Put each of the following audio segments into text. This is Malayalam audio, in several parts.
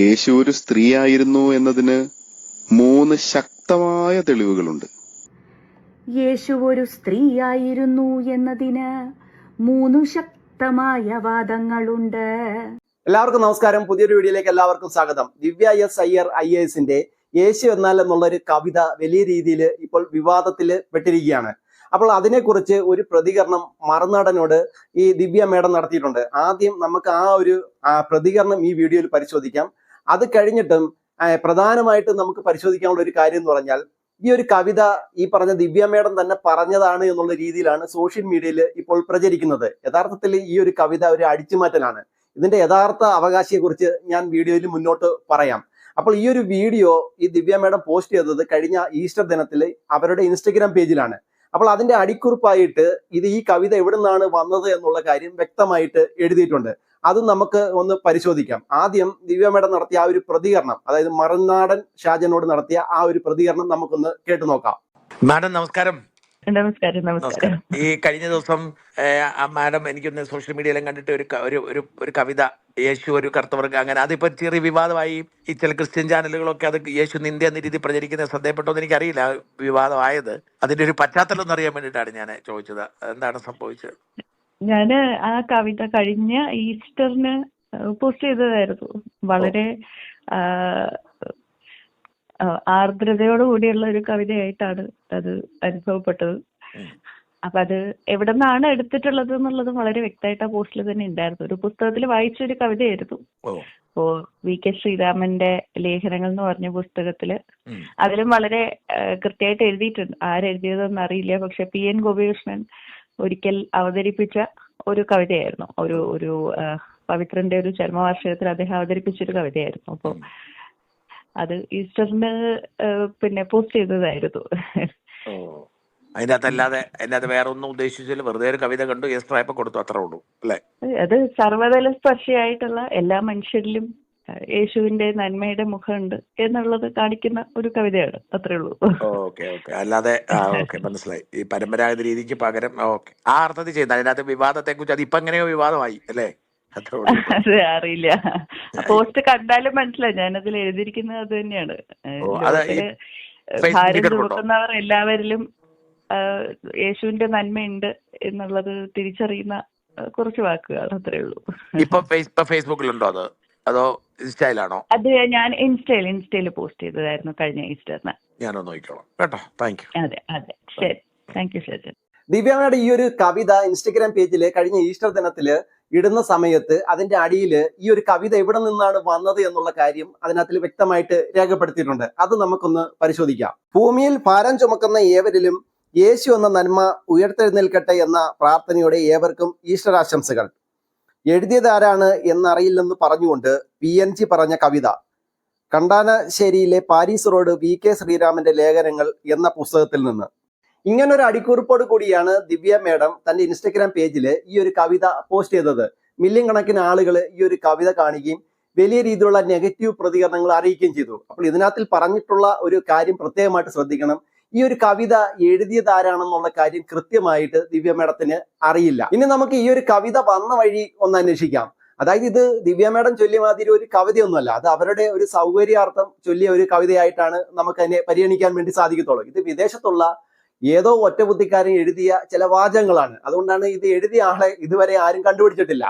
യേശു ഒരു സ്ത്രീയായിരുന്നു എന്നതിന് മൂന്ന് ശക്തമായ തെളിവുകളുണ്ട്. യേശു ഒരു സ്ത്രീയായിരുന്നു എന്നതിന് മൂന്ന് ശക്തമായ വാദങ്ങളുണ്ട്. എല്ലാവർക്കും നമസ്കാരം. പുതിയൊരു വീഡിയോയിലേക്ക് എല്ലാവർക്കും സ്വാഗതം. ദിവ്യ എസ് അയ്യർ ഐ എസിന്റെ യേശു എന്നാൽ എന്നുള്ളൊരു കവിത വലിയ രീതിയിൽ ഇപ്പോൾ വിവാദത്തിൽ പെട്ടിരിക്കുകയാണ്. അപ്പോൾ അതിനെക്കുറിച്ച് ഒരു പ്രതികരണം മറുനാടനോട് ഈ ദിവ്യ മേഡം നടത്തിയിട്ടുണ്ട്. ആദ്യം നമുക്ക് ആ ഒരു പ്രതികരണം ഈ വീഡിയോയിൽ പരിശോധിക്കാം. അത് കഴിഞ്ഞിട്ടും പ്രധാനമായിട്ട് നമുക്ക് പരിശോധിക്കാനുള്ള ഒരു കാര്യം എന്ന് പറഞ്ഞാൽ ഈ ഒരു കവിത ഈ പറഞ്ഞ ദിവ്യ മേഡം തന്നെ പറഞ്ഞതാണ് എന്നുള്ള രീതിയിലാണ് സോഷ്യൽ മീഡിയയിൽ ഇപ്പോൾ പ്രചരിക്കുന്നത്. യഥാർത്ഥത്തിൽ ഈ ഒരു കവിത ഒരു അടിച്ചുമാറ്റലാണ്. ഇതിന്റെ യഥാർത്ഥ അവകാശിയെ കുറിച്ച് ഞാൻ വീഡിയോയിൽ മുന്നോട്ട് പറയാം. അപ്പോൾ ഈ ഒരു വീഡിയോ ഈ ദിവ്യ മേഡം പോസ്റ്റ് ചെയ്തത് കഴിഞ്ഞ ഈസ്റ്റർ ദിനത്തിൽ അവരുടെ ഇൻസ്റ്റഗ്രാം പേജിലാണ്. അപ്പോൾ അതിന്റെ അടിക്കുറിപ്പായിട്ട് ഇത് ഈ കവിത എവിടെ നിന്നാണ് വന്നത് എന്നുള്ള കാര്യം വ്യക്തമായിട്ട് എഴുതിയിട്ടുണ്ട്. അത് നമുക്ക് ഒന്ന് പരിശോധിക്കാം. ആദ്യം ദിവ്യ മേഡം നടത്തിയ ആ ഒരു പ്രതികരണം അതായത് മറുനാടൻ ഷാജനോട് നടത്തിയ ആ ഒരു പ്രതികരണം നമുക്കൊന്ന് കേട്ടു നോക്കാം. മാഡം നമസ്കാരം. നമസ്കാരം നമസ്കാരം. നമസ്കാരം ഈ കഴിഞ്ഞ ദിവസം ആ മാഡം എനിക്കൊന്ന് സോഷ്യൽ മീഡിയയിലും കണ്ടിട്ട് ഒരു ഒരു ഒരു ഒരു കവിത യേശു ഒരു കർത്തവർക്ക് അങ്ങനെ അതിപ്പോ ചെറിയ വിവാദമായി ഈ ചില ക്രിസ്ത്യൻ ചാനലുകളൊക്കെ അത് യേശു നിന്ദ എന്ന രീതി പ്രചരിക്കുന്ന ശ്രദ്ധയപ്പെട്ടോ എന്ന് എനിക്കറിയില്ല ആ വിവാദമായത്. അതിന്റെ ഒരു പശ്ചാത്തലം എന്നറിയാൻ വേണ്ടിയിട്ടാണ് ഞാൻ ചോദിച്ചത്. എന്താണ് സംഭവിച്ചത്? ഞാൻ ആ കവിത കഴിഞ്ഞ ഈസ്റ്ററിന് പോസ്റ്റ് ചെയ്തതായിരുന്നു. വളരെ ആർദ്രതയോട് കൂടിയുള്ള ഒരു കവിതയായിട്ടാണ് അത് അനുഭവപ്പെട്ടത്. അപ്പൊ അത് എവിടെ നിന്നാണ് എടുത്തിട്ടുള്ളത് എന്നുള്ളത് വളരെ വ്യക്തമായിട്ട് ആ പോസ്റ്റിൽ തന്നെ ഉണ്ടായിരുന്നു ഒരു പുസ്തകത്തിൽ വായിച്ച ഒരു കവിതയായിരുന്നു. ഇപ്പോ വി കെ ശ്രീരാമന്റെ ലേഖനങ്ങൾ എന്ന് പറഞ്ഞ പുസ്തകത്തിൽ അതിലും വളരെ കൃത്യമായിട്ട് എഴുതിയിട്ടുണ്ട്. ആരെഴുതിയതെന്ന് അറിയില്ല. പക്ഷെ പി എൻ ഗോപികൃഷ്ണൻ ഒരിക്കൽ അവതരിപ്പിച്ച ഒരു കവിതയായിരുന്നു. ഒരു ഒരു പവിത്രന്റെ ഒരു ചരമവാർഷികത്തിൽ അദ്ദേഹം അവതരിപ്പിച്ച ഒരു കവിതയായിരുന്നു. അപ്പോൾ അത് ഈസ്റ്ററിന് പിന്നെ പോസ്റ്റ് ചെയ്തതായിരുന്നു. വേറെ ഒന്നും ഉദ്ദേശിച്ചില്ല. വെറുതെ ഒരു കവിത കണ്ടു കൊടുത്തു അത്രേ ഉള്ളൂ. അല്ലേ? അത് സർവതല സ്പർശിയായിട്ടുള്ള എല്ലാ മനുഷ്യരിലും യേശുവിന്റെ നന്മയുടെ മുഖമുണ്ട് എന്നുള്ളത് കാണിക്കുന്ന ഒരു കവിതയാണ്. അത്രേ ഉള്ളൂ. Okay okay. അല്ലാതെ ഓക്കെ മനസ്സിലായി. ഈ പരമ്പരാഗത രീതിക്ക് പകരം ഓക്കെ. ആ അർത്ഥത്തിൽ ചെയ്യുന്ന അതിനകത്ത് വിവാദത്തെ കുറിച്ച് അത് ഇപ്പൊ എങ്ങനെയോ വിവാദമായി അല്ലേ? അതെ അറിയില്ല. പോസ്റ്റ് കണ്ടാലും മനസ്സിലായി. ഞാനതിൽ എഴുതിയിരിക്കുന്നത് അത് തന്നെയാണ്. ഭാരം ചുമക്കുന്നവർ എല്ലാവരിലും യേശുവിന്റെ നന്മയുണ്ട് എന്നുള്ളത് തിരിച്ചറിയുന്ന കുറച്ച് വാക്കുകൾ അത്രേ ഉള്ളൂ. ഇപ്പൊ ഫേസ്ബുക്കിലുണ്ടോ അത്? അതോ ഇൻസ്റ്റയിലാണോ? അത് ഞാൻ ഇൻസ്റ്റയിൽ ഇൻസ്റ്റയിൽ പോസ്റ്റ് ചെയ്തതായിരുന്നു കഴിഞ്ഞ ഈസ്റ്ററിന്. ഞാനൊന്ന് നോക്കിക്കോളാം. കേട്ടോ? താങ്ക് യു അതെ അതെ. ശരി. താങ്ക് യു ശരി ദിവ്യാമ്മയുടെ ഈ ഒരു കവിത ഇൻസ്റ്റഗ്രാം പേജിൽ കഴിഞ്ഞ ഈസ്റ്റർ ദിനത്തിൽ ഇടുന്ന സമയത്ത് അതിന്റെ അടിയിൽ ഈ ഒരു കവിത എവിടെ നിന്നാണ് വന്നത് എന്നുള്ള കാര്യം അതിനകത്തിൽ വ്യക്തമായിട്ട് രേഖപ്പെടുത്തിയിട്ടുണ്ട്. അത് നമുക്കൊന്ന് പരിശോധിക്കാം. ഭൂമിയിൽ ഭാരം ചുമക്കുന്ന ഏവരിലും യേശു എന്ന നന്മ ഉയർത്തെഴുന്നേൽക്കട്ടെ എന്ന പ്രാർത്ഥനയോടെ ഏവർക്കും ഈസ്റ്റർ ആശംസകൾ എഴുതിയത് ആരാണ് എന്നറിയില്ലെന്ന് പറഞ്ഞുകൊണ്ട് പി എൻ ജി പറഞ്ഞ കവിത. കണ്ടാനശ്ശേരിയിലെ പാരീസ് റോഡ് വി കെ ശ്രീരാമന്റെ ലേഖനങ്ങൾ എന്ന പുസ്തകത്തിൽ നിന്ന്. ഇങ്ങനൊരു അടിക്കുറിപ്പോട് കൂടിയാണ് ദിവ്യ മേഡം തന്റെ ഇൻസ്റ്റഗ്രാം പേജിൽ ഈ ഒരു കവിത പോസ്റ്റ് ചെയ്തത്. മില്യൺ കണക്കിന് ആളുകൾ ഈ ഒരു കവിത കാണുകയും വലിയ രീതിയിലുള്ള നെഗറ്റീവ് പ്രതികരണങ്ങൾ അറിയിക്കുകയും ചെയ്തു. അപ്പോൾ ഇതിനകത്തിൽ പറഞ്ഞിട്ടുള്ള ഒരു കാര്യം പ്രത്യേകമായിട്ട് ശ്രദ്ധിക്കണം. ഈ ഒരു കവിത എഴുതിയത് ആരാണെന്നുള്ള കാര്യം കൃത്യമായിട്ട് ദിവ്യ മേഡത്തിന് അറിയില്ല. ഇനി നമുക്ക് ഈ ഒരു കവിത വന്ന വഴി ഒന്ന് അന്വേഷിക്കാം. അതായത് ഇത് ദിവ്യ മേഡം ചൊല്ലിയ മാതിരി ഒരു കവിതയൊന്നുമല്ല. അത് അവരുടെ ഒരു സൗകര്യാർത്ഥം ചൊല്ലിയ ഒരു കവിതയായിട്ടാണ് നമുക്ക് അതിനെ പരിഗണിക്കാൻ വേണ്ടി സാധിക്കത്തുള്ളൂ. ഇത് വിദേശത്തുള്ള ഏതോ ഒറ്റബുദ്ധിക്കാരൻ എഴുതിയ ചില വാചകങ്ങളാണ്. അതുകൊണ്ടാണ് ഇത് എഴുതിയ ആളെ ഇതുവരെ ആരും കണ്ടുപിടിച്ചിട്ടില്ല.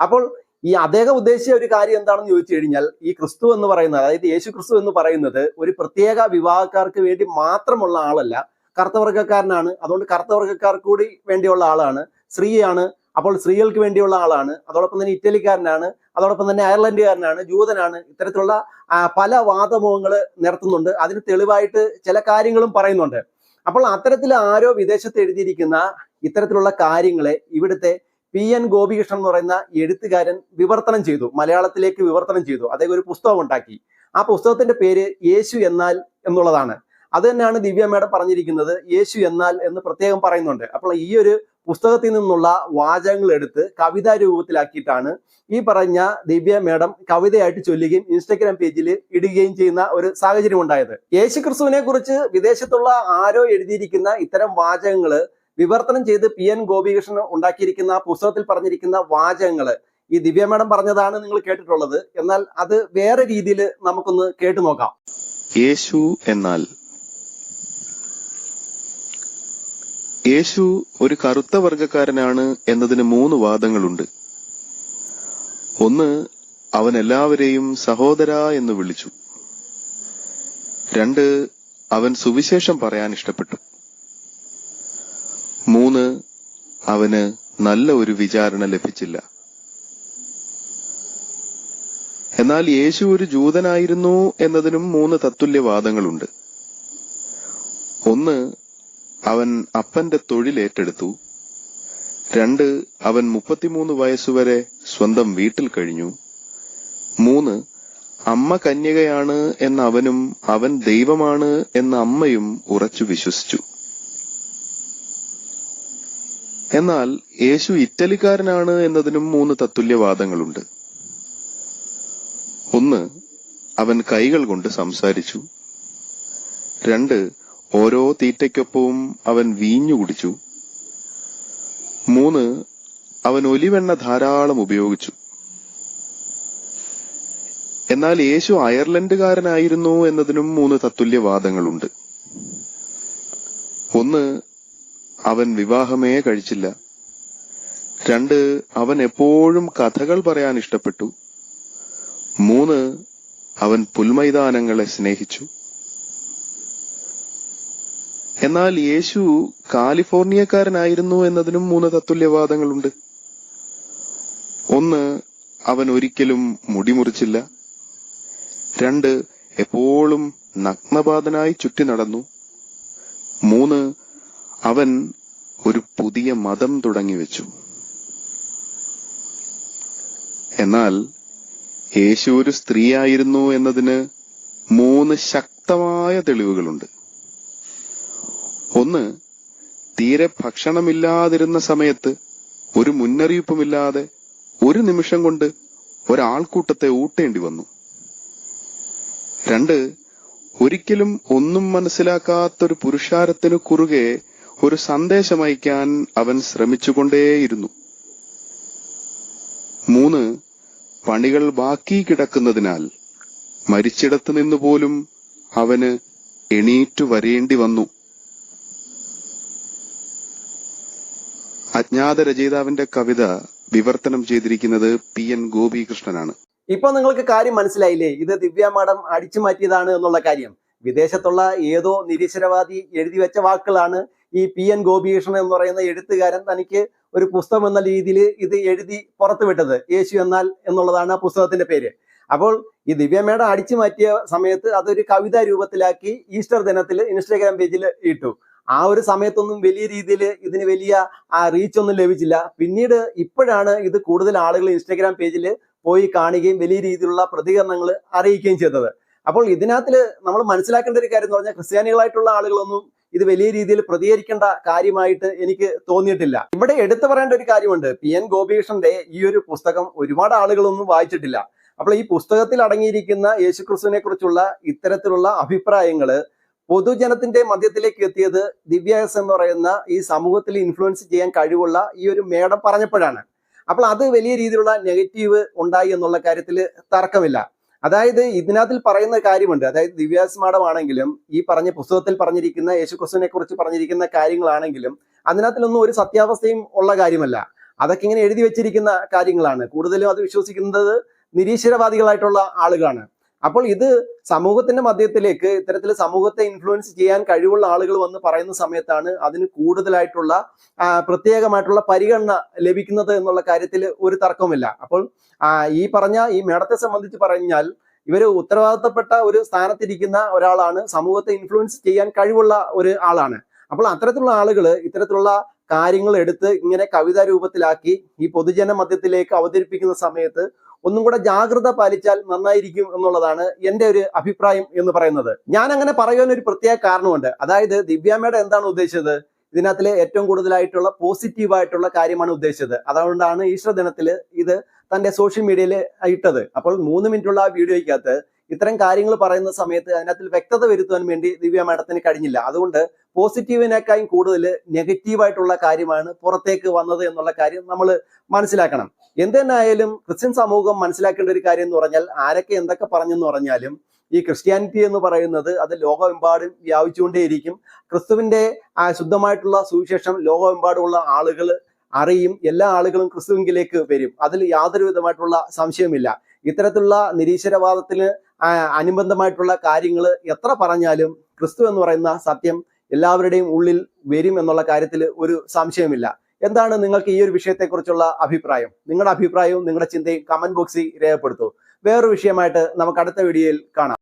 അപ്പോൾ ഈ അദ്ദേഹം ഉദ്ദേശിച്ച ഒരു കാര്യം എന്താണെന്ന് ചോദിച്ചു കഴിഞ്ഞാൽ ഈ ക്രിസ്തു എന്ന് പറയുന്നത് അതായത് യേശു ക്രിസ്തു എന്ന് പറയുന്നത് ഒരു പ്രത്യേക വിവാഹക്കാർക്ക് വേണ്ടി മാത്രമുള്ള ആളല്ല കറുത്തവർഗക്കാരനാണ് അതുകൊണ്ട് കറുത്തവർഗക്കാർക്ക് കൂടി വേണ്ടിയുള്ള ആളാണ്. സ്ത്രീയാണ് അപ്പോൾ സ്ത്രീകൾക്ക് വേണ്ടിയുള്ള ആളാണ്. അതോടൊപ്പം തന്നെ ഇറ്റലിക്കാരനാണ്. അതോടൊപ്പം തന്നെ അയർലൻഡുകാരനാണ് ജൂതനാണ്. ഇത്തരത്തിലുള്ള പല വാദമുഖങ്ങൾ നിരത്തുന്നുണ്ട്. അതിന് തെളിവായിട്ട് ചില കാര്യങ്ങളും പറയുന്നുണ്ട്. അപ്പോൾ അത്തരത്തിൽ ആരോ വിദേശത്ത് എഴുതിയിരിക്കുന്ന ഇത്തരത്തിലുള്ള കാര്യങ്ങളെ ഇവിടുത്തെ പി എൻ ഗോപികൃഷ്ണൻ എന്ന് പറയുന്ന എഴുത്തുകാരൻ വിവർത്തനം ചെയ്തു മലയാളത്തിലേക്ക് വിവർത്തനം ചെയ്തു. അദ്ദേഹം ഒരു പുസ്തകം ഉണ്ടാക്കി. ആ പുസ്തകത്തിന്റെ പേര് യേശു എന്നാൽ എന്നുള്ളതാണ്. അത് തന്നെയാണ് ദിവ്യ മേഡം പറഞ്ഞിരിക്കുന്നത് യേശു എന്നാൽ എന്ന് പ്രത്യേകം പറയുന്നുണ്ട്. അപ്പോൾ ഈ ഒരു പുസ്തകത്തിൽ നിന്നുള്ള വാചകങ്ങൾ എടുത്ത് കവിതാ രൂപത്തിലാക്കിയിട്ടാണ് ഈ പറഞ്ഞ ദിവ്യ മേഡം കവിതയായിട്ട് ചൊല്ലുകയും ഇൻസ്റ്റഗ്രാം പേജിൽ ഇടുകയും ചെയ്യുന്ന ഒരു സാഹചര്യം ഉണ്ടായത്. യേശു ക്രിസ്തുവിനെ കുറിച്ച് വിദേശത്തുള്ള ആരോ എഴുതിയിരിക്കുന്ന ഇത്തരം വാചകങ്ങൾ വിവർത്തനം ചെയ്ത് പി എൻ ഗോപികൃഷ്ണൻ ഉണ്ടാക്കിയിരിക്കുന്ന പുസ്തകത്തിൽ പറഞ്ഞിരിക്കുന്ന വാചകങ്ങൾ ഈ ദിവ്യ മേഡം പറഞ്ഞതാണ് നിങ്ങൾ കേട്ടിട്ടുള്ളത്. എന്നാൽ അത് വേറെ രീതിയിൽ നമുക്കൊന്ന് കേട്ടു നോക്കാം. യേശു എന്നാൽ യേശു ഒരു കറുത്ത വർഗക്കാരനാണ് എന്നതിന് മൂന്ന് വാദങ്ങളുണ്ട്. ഒന്ന് അവൻ എല്ലാവരെയും സഹോദര എന്ന് വിളിച്ചു. രണ്ട് അവൻ സുവിശേഷം പറയാൻ ഇഷ്ടപ്പെട്ടു. മൂന്ന് അവന് നല്ല ഒരു വിചാരണ ലഭിച്ചില്ല. എന്നാൽ യേശു ഒരു ജൂതനായിരുന്നു എന്നതിനും മൂന്ന് തത്തുല്യവാദങ്ങളുണ്ട്. ഒന്ന് അവൻ അപ്പന്റെ തൊഴിൽ ഏറ്റെടുത്തു. രണ്ട് അവൻ മുപ്പത്തിമൂന്ന് വയസ്സുവരെ സ്വന്തം വീട്ടിൽ കഴിഞ്ഞു. മൂന്ന് അമ്മ കന്യകയാണ് എന്ന അവനും അവൻ ദൈവമാണ് എന്ന അമ്മയും ഉറച്ചു വിശ്വസിച്ചു. എന്നാൽ യേശു ഇറ്റലിക്കാരനാണ് എന്നതിനും മൂന്ന് തത്തുല്യവാദങ്ങളുണ്ട്. ഒന്ന് അവൻ കൈകൾ കൊണ്ട് സംസാരിച്ചു. രണ്ട് ഓരോ തീറ്റയ്ക്കൊപ്പവും അവൻ വീഞ്ഞു കുടിച്ചു. മൂന്ന് അവൻ ഒലിവെണ്ണ ധാരാളം ഉപയോഗിച്ചു. എന്നാൽ യേശു അയർലൻഡുകാരനായിരുന്നു എന്നതിനും മൂന്ന് തത്തുല്യവാദങ്ങളുണ്ട്. ഒന്ന് അവൻ വിവാഹമേ കഴിച്ചില്ല. രണ്ട് അവൻ എപ്പോഴും കഥകൾ പറയാൻ ഇഷ്ടപ്പെട്ടു. മൂന്ന് അവൻ പുൽമൈതാനങ്ങളെ സ്നേഹിച്ചു. എന്നാൽ യേശു കാലിഫോർണിയക്കാരനായിരുന്നു എന്നതിനും മൂന്ന് തത്തുല്യവാദങ്ങളുണ്ട്. ഒന്ന് അവൻ ഒരിക്കലും മുടിമുറിച്ചില്ല രണ്ട് എപ്പോഴും നഗ്നപാതനായി ചുറ്റി നടന്നു. മൂന്ന് അവൻ ഒരു പുതിയ മതം തുടങ്ങി വെച്ചു. എന്നാൽ യേശു ഒരു സ്ത്രീയായിരുന്നു എന്നതിന് മൂന്ന് ശക്തമായ തെളിവുകളുണ്ട്. ഒന്ന് തീരെ ഭക്ഷണമില്ലാതിരുന്ന സമയത്ത് ഒരു മുന്നറിയിപ്പുമില്ലാതെ ഒരു നിമിഷം കൊണ്ട് ഒരാൾക്കൂട്ടത്തെ ഊട്ടേണ്ടി വന്നു. രണ്ട് ഒരിക്കലും ഒന്നും മനസ്സിലാക്കാത്തൊരു പുരുഷാരത്തിനു കുറുകെ ഒരു സന്ദേശം അയക്കാൻ അവൻ ശ്രമിച്ചുകൊണ്ടേയിരുന്നു. മൂന്ന് പണികൾ ബാക്കി കിടക്കുന്നതിനാൽ മരിച്ചിടത്ത് നിന്ന് പോലും അവന് എണീറ്റു വരേണ്ടി വന്നു. അജ്ഞാത രചയിതാവിന്റെ കവിത വിവർത്തനം ചെയ്തിരിക്കുന്നത് പി എൻ ഗോപികൃഷ്ണനാണ്. ഇപ്പൊ നിങ്ങൾക്ക് കാര്യം മനസ്സിലായില്ലേ? ഇത് ദിവ്യ മാഡം അടിച്ചു മാറ്റിയതാണ് എന്നുള്ള കാര്യം. വിദേശത്തുള്ള ഏതോ നിരീശ്വരവാദി എഴുതി വെച്ച വാക്കുകളാണ് ഈ പി എൻ ഗോപികൃഷ്ണൻ എന്ന് പറയുന്ന എഴുത്തുകാരൻ തനിക്ക് ഒരു പുസ്തകം എന്ന രീതിയിൽ ഇത് എഴുതി പുറത്തുവിട്ടത്. യേശു എന്നാൽ എന്നുള്ളതാണ് ആ പുസ്തകത്തിന്റെ പേര്. അപ്പോൾ ഈ ദിവ്യമേട അടിച്ചു മാറ്റിയ സമയത്ത് അതൊരു കവിതാ രൂപത്തിലാക്കി ഈസ്റ്റർ ദിനത്തിൽ ഇൻസ്റ്റാഗ്രാം പേജിൽ ഇട്ടു. ആ ഒരു സമയത്തൊന്നും വലിയ രീതിയിൽ ഇതിന് വലിയ ആ റീച്ച് ഒന്നും ലഭിച്ചില്ല. പിന്നീട് ഇപ്പോഴാണ് ഇത് കൂടുതൽ ആളുകൾ ഇൻസ്റ്റാഗ്രാം പേജിൽ പോയി കാണുകയും വലിയ രീതിയിലുള്ള പ്രതികരണങ്ങൾ അറിയിക്കുകയും ചെയ്തത്. അപ്പോൾ ഇതിനകത്തിൽ നമ്മൾ മനസ്സിലാക്കേണ്ട ഒരു കാര്യം എന്ന് പറഞ്ഞാൽ ക്രിസ്ത്യാനികളായിട്ടുള്ള ആളുകളൊന്നും ഇത് വലിയ രീതിയിൽ പ്രതികരിക്കേണ്ട കാര്യമായിട്ട് എനിക്ക് തോന്നിയിട്ടില്ല. ഇവിടെ എടുത്തു പറയേണ്ട ഒരു കാര്യമുണ്ട്. പി എൻ ഗോപികൃഷ്ണന്റെ ഈ ഒരു പുസ്തകം ഒരുപാട് ആളുകളൊന്നും വായിച്ചിട്ടില്ല. അപ്പോൾ ഈ പുസ്തകത്തിൽ അടങ്ങിയിരിക്കുന്ന യേശുക്രിസ്തുവിനെ കുറിച്ചുള്ള ഇത്തരത്തിലുള്ള അഭിപ്രായങ്ങൾ പൊതുജനത്തിന്റെ മധ്യത്തിലേക്ക് എത്തിയത് ദിവ്യാസ് എന്ന് പറയുന്ന ഈ സമൂഹത്തിൽ ഇൻഫ്ലുവൻസ് ചെയ്യാൻ കഴിവുള്ള ഈ ഒരു മേഡം പറഞ്ഞപ്പോഴാണ്. അപ്പോൾ അത് വലിയ രീതിയിലുള്ള നെഗറ്റീവ് ഉണ്ടായി എന്നുള്ള കാര്യത്തിൽ തർക്കമില്ല. അതായത് ഇതിനകത്തിൽ പറയുന്ന കാര്യമുണ്ട്. അതായത് ദിവ്യാസ് മാഡം ആണെങ്കിലും ഈ പറഞ്ഞ പുസ്തകത്തിൽ പറഞ്ഞിരിക്കുന്ന യേശുക്രിസ്തുവിനെ കുറിച്ച് പറഞ്ഞിരിക്കുന്ന കാര്യങ്ങളാണെങ്കിലും അതിനകത്തിലൊന്നും ഒരു സത്യാവസ്ഥയും ഉള്ള കാര്യമല്ല. അതൊക്കെ ഇങ്ങനെ എഴുതി വെച്ചിരിക്കുന്ന കാര്യങ്ങളാണ്. കൂടുതലും അത് വിശ്വസിക്കുന്നത് നിരീശ്വരവാദികളായിട്ടുള്ള ആളുകളാണ്. അപ്പോൾ ഇത് സമൂഹത്തിന്റെ മധ്യത്തിലേക്ക് ഇത്തരത്തിൽ സമൂഹത്തെ ഇൻഫ്ലുവൻസ് ചെയ്യാൻ കഴിവുള്ള ആളുകൾ വന്ന് പറയുന്ന സമയത്താണ് അതിന് കൂടുതലായിട്ടുള്ള പ്രത്യേകമായിട്ടുള്ള പരിഗണന ലഭിക്കുന്നത് എന്നുള്ള കാര്യത്തിൽ ഒരു തർക്കമില്ല അപ്പോൾ ഈ പറഞ്ഞ ഈ മേടത്തെ സംബന്ധിച്ച് പറഞ്ഞാൽ ഇവർ ഉത്തരവാദിത്തപ്പെട്ട ഒരു സ്ഥാനത്തിരിക്കുന്ന ഒരാളാണ് സമൂഹത്തെ ഇൻഫ്ലുവൻസ് ചെയ്യാൻ കഴിവുള്ള ഒരു ആളാണ്. അപ്പോൾ അത്തരത്തിലുള്ള ആളുകൾ ഇത്തരത്തിലുള്ള കാര്യങ്ങൾ എടുത്ത് ഇങ്ങനെ കവിതാ രൂപത്തിലാക്കി ഈ പൊതുജന മധ്യത്തിലേക്ക് അവതരിപ്പിക്കുന്ന സമയത്ത് ഒന്നും കൂടെ ജാഗ്രത പാലിച്ചാൽ നന്നായിരിക്കും എന്നുള്ളതാണ് എന്റെ ഒരു അഭിപ്രായം എന്ന് പറയുന്നത്. ഞാൻ അങ്ങനെ പറയാൻ ഒരു പ്രത്യേക കാരണമുണ്ട്. അതായത് ദിവ്യാമ്മയുടെ എന്താണ് ഉദ്ദേശിച്ചത്? ഇതിനകത്തിലെ ഏറ്റവും കൂടുതലായിട്ടുള്ള പോസിറ്റീവ് ആയിട്ടുള്ള കാര്യമാണ് ഉദ്ദേശിച്ചത്. അതുകൊണ്ടാണ് ഈശ്വര ദിനത്തിൽ ഇത് തന്റെ സോഷ്യൽ മീഡിയയിൽ ഇട്ടത്. അപ്പോൾ മൂന്ന് മിനിറ്റുള്ള ആ വീഡിയോയ്ക്കകത്ത് ഇത്തരം കാര്യങ്ങൾ പറയുന്ന സമയത്ത് അതിനകത്ത് വ്യക്തത വരുത്തുവാൻ വേണ്ടി ദിവ്യ മാഡത്തിന് കഴിഞ്ഞില്ല. അതുകൊണ്ട് പോസിറ്റീവിനേക്കാളും കൂടുതൽ നെഗറ്റീവായിട്ടുള്ള കാര്യമാണ് പുറത്തേക്ക് വന്നത് എന്നുള്ള കാര്യം നമ്മൾ മനസ്സിലാക്കണം. എന്തെന്നായാലും ക്രിസ്ത്യൻ സമൂഹം മനസ്സിലാക്കേണ്ട ഒരു കാര്യം എന്ന് പറഞ്ഞാൽ ആരൊക്കെ എന്തൊക്കെ പറഞ്ഞെന്ന് പറഞ്ഞാലും ഈ ക്രിസ്ത്യാനിറ്റി എന്ന് പറയുന്നത് അത് ലോകമെമ്പാടും വ്യാപിച്ചുകൊണ്ടേയിരിക്കും. ക്രിസ്തുവിന്റെ ശുദ്ധമായിട്ടുള്ള സുവിശേഷം ലോകമെമ്പാടുമുള്ള ആളുകൾ അറിയും. എല്ലാ ആളുകളും ക്രിസ്തുവിങ്കിലേക്ക് വരും. അതിൽ യാതൊരു വിധമായിട്ടുള്ള സംശയമില്ല ഇത്തരത്തിലുള്ള നിരീശ്വരവാദത്തിന് അനുബന്ധമായിട്ടുള്ള കാര്യങ്ങൾ എത്ര പറഞ്ഞാലും ക്രിസ്തു എന്ന് പറയുന്ന സത്യം എല്ലാവരുടെയും ഉള്ളിൽ വരും എന്നുള്ള കാര്യത്തിൽ ഒരു സംശയമില്ല എന്താണ് നിങ്ങൾക്ക് ഈ ഒരു വിഷയത്തെക്കുറിച്ചുള്ള അഭിപ്രായം? നിങ്ങളുടെ അഭിപ്രായവും നിങ്ങളുടെ ചിന്തയും കമന്റ് ബോക്സിൽ രേഖപ്പെടുത്തൂ. വേറൊരു വിഷയമായിട്ട് നമുക്ക് അടുത്ത വീഡിയോയിൽ കാണാം.